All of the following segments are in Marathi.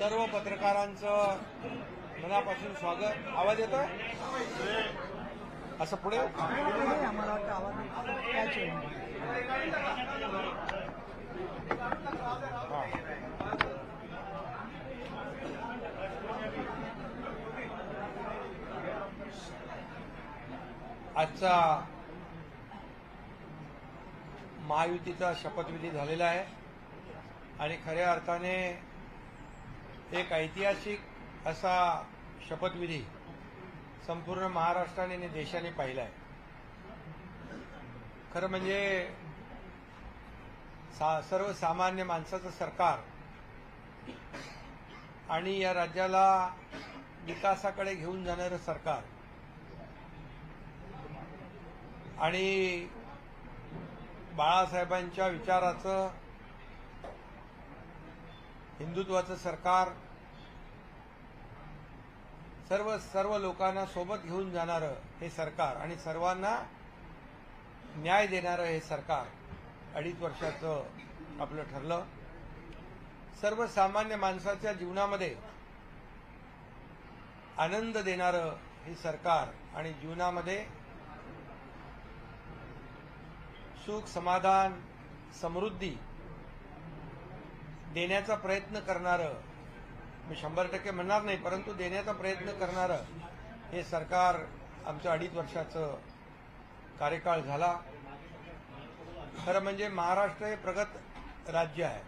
सर्व पत्रकारांचं मनापासून स्वागत. आवाज येतो असं पुढे? आम्हाला आवाज आजचा महायुतीचा शपथविधी झालेला आहे. आणि खऱ्या अर्थाने एक ऐतिहासिक असा शपथविधी संपूर्ण महाराष्ट्राने आणि देशाने पाहिला आहे. खरं म्हणजे सा सर्वसामान्य माणसाचं सरकार आणि या राज्याला विकासाकडे घेऊन जाणारं सरकार आणि बाळासाहेबांच्या विचाराचं हिंदुत्वाचं सरकार सर्व सर्व लोकांना सोबत घेऊन जाणारं हे सरकार आणि सर्वांना न्याय देणारं हे सरकार अडीच वर्षाचं आपलं ठरलं. सर्वसामान्य माणसाच्या जीवनामध्ये आनंद देणारं हे सरकार आणि जीवनामध्ये सुख समाधान समृद्धी देण्याचा प्रयत्न करणारं. मी शंभर टक्के म्हणणार नाही परंतु देण्याचा प्रयत्न करणारं हे सरकार आमचं अडीच वर्षाचं कार्यकाळ झाला. खरं म्हणजे महाराष्ट्र हे प्रगत राज्य आहे.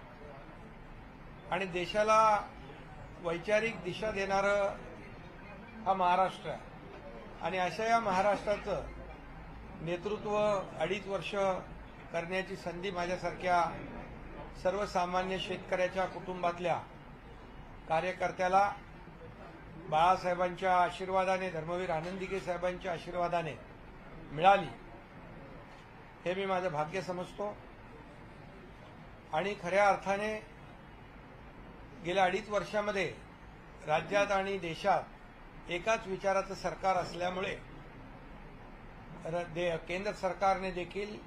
आणि देशाला वैचारिक दिशा देणारं हा महाराष्ट्र आहे. आणि अशा या महाराष्ट्राचं नेतृत्व अडीच वर्ष करण्याची संधी माझ्यासारख्या सर्वसामान्य शेतकऱ्याच्या कुटुंबातल्या कार्यकर्त्याला बाळासाहेबांच्या आशीर्वादाने धर्मवीर आनंदिके साहेबांच्या आशीर्वादाने मिळाली. हे मी माझं भाग्य समजतो. आणि खऱ्या अर्थाने गेल्या अडीच वर्षामध्ये राज्यात आणि देशात एकाच विचाराचं सरकार असल्यामुळे दे- केंद्र सरकारने देखील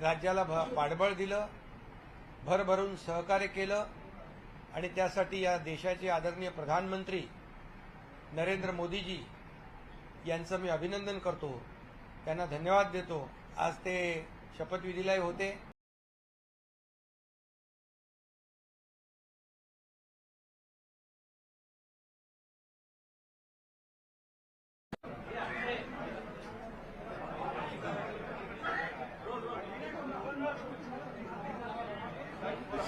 राज्याला भ- पाठबळ दिलं. भरभरून सहकार्य केलं आणि त्यासाठी या देशाचे आदरणीय प्रधानमंत्री नरेंद्र मोदीजी यांचं मी अभिनंदन करतो. त्यांना धन्यवाद देतो. आज ते शपथविधीलाही होते.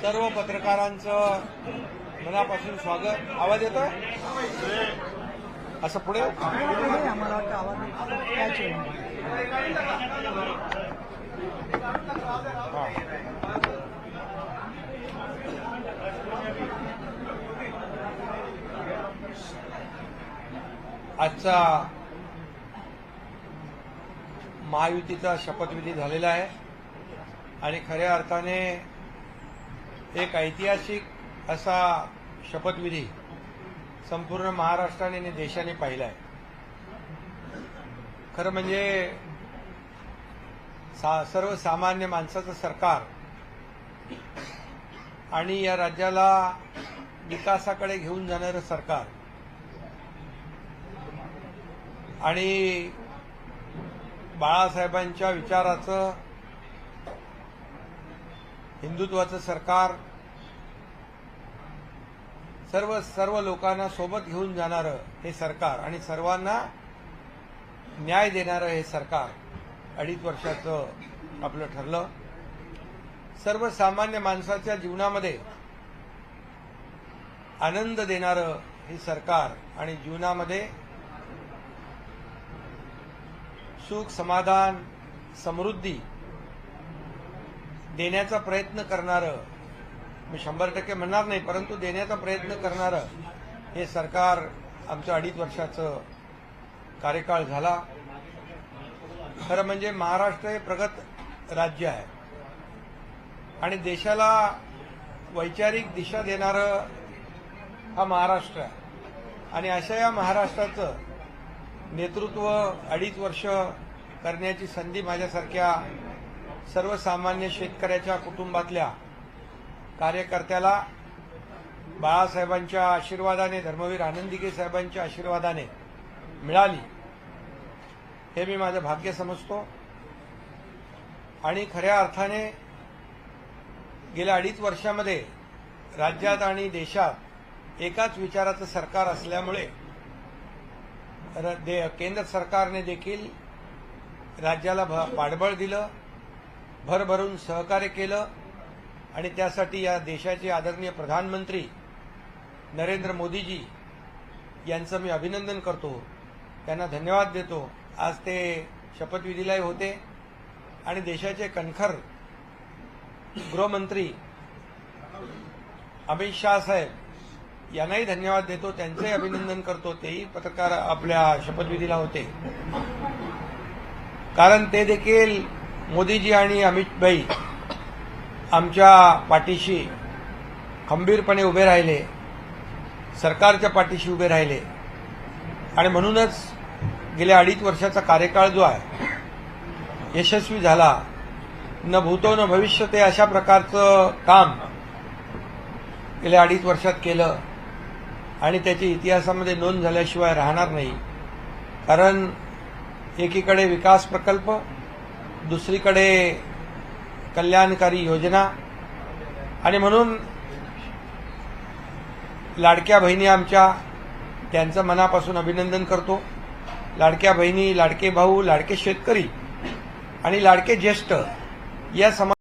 सर्व पत्रकारांचं मनापासून स्वागत. आवाज येतो असं पुढे आजचा महायुतीचा शपथविधी झालेला आहे. आणि खऱ्या अर्थाने एक ऐतिहासिक असा शपथविधी संपूर्ण महाराष्ट्राने आणि देशाने पाहिला आहे खरं म्हणजे सा सर्वसामान्य माणसाचं सरकार आणि या राज्याला विकासाकडे घेऊन जाणारं सरकार आणि बाळासाहेबांच्या विचाराचं हिंदुत्वाचं सरकार सर्व सर्व लोकांना सोबत घेऊन जाणारं हे सरकार आणि सर्वांना न्याय देणारं हे सरकार अडीच वर्षाचं आपलं ठरलं. सर्वसामान्य माणसाच्या जीवनामध्ये आनंद देणारं हे सरकार आणि जीवनामध्ये सुख समाधान समृद्धी देण्याचा प्रयत्न करणारं. मी शंभर टक्के म्हणणार नाही परंतु देण्याचा प्रयत्न करणारं हे सरकार आमचं अडीच वर्षाचं कार्यकाळ झाला. खरं म्हणजे महाराष्ट्र हे प्रगत राज्य आहे. आणि देशाला वैचारिक दिशा देणारं हा महाराष्ट्र आहे. आणि अशा या महाराष्ट्राचं नेतृत्व अडीच वर्ष करण्याची संधी माझ्यासारख्या सर्वसामान्य शेतकऱ्याच्या कुटुंबातल्या कार्यकर्त्याला बाळासाहेबांच्या आशीर्वादाने धर्मवीर आनंदिके साहेबांच्या आशीर्वादाने मिळाली. हे मी माझं भाग्य समजतो. आणि खऱ्या अर्थाने गेल्या अडीच वर्षामध्ये राज्यात आणि देशात एकाच विचाराचं सरकार असल्यामुळे दे- केंद्र सरकारने देखील राज्याला भ- पाठबळ दिलं. भरभरून सहकार्य केलं आणि त्यासाठी या देशाचे आदरणीय प्रधानमंत्री नरेंद्र मोदीजी यांचं मी अभिनंदन करतो. त्यांना धन्यवाद देतो. आज ते शपथविधीलाही होते. आणि देशाचे कणखर गृहमंत्री अमित शाह साहेब यांनाही धन्यवाद देतो. त्यांचंही अभिनंदन करतो. तेही पत्रकार आपल्या शपथविधीला होते. कारण ते देखील मोदीजी आणि अमित भाई आमच्या पाठीशी खंबीरपणे उभे राहिले सरकारच्या पाठीशी उभे राहिले. आणि म्हणूनच गेल्या अडीच वर्षाचा कार्यकाळ जो आहे यशस्वी झाला. न भूतो न भविष्य ते अशा प्रकारचं काम गेल्या अडीच वर्षात केलं. आणि त्याची इतिहासामध्ये नोंद झाल्याशिवाय राहणार नाही. कारण एकीकडे विकास प्रकल्प दुसरीकडे कल्याणकारी योजना. आणि म्हणून लाडक्या बहिणी आमच्या त्यांचं मनापासून अभिनंदन करतो. लाडक्या बहिणी लाडके भाऊ लाडके शेतकरी आणि लाडके ज्येष्ठ या समाज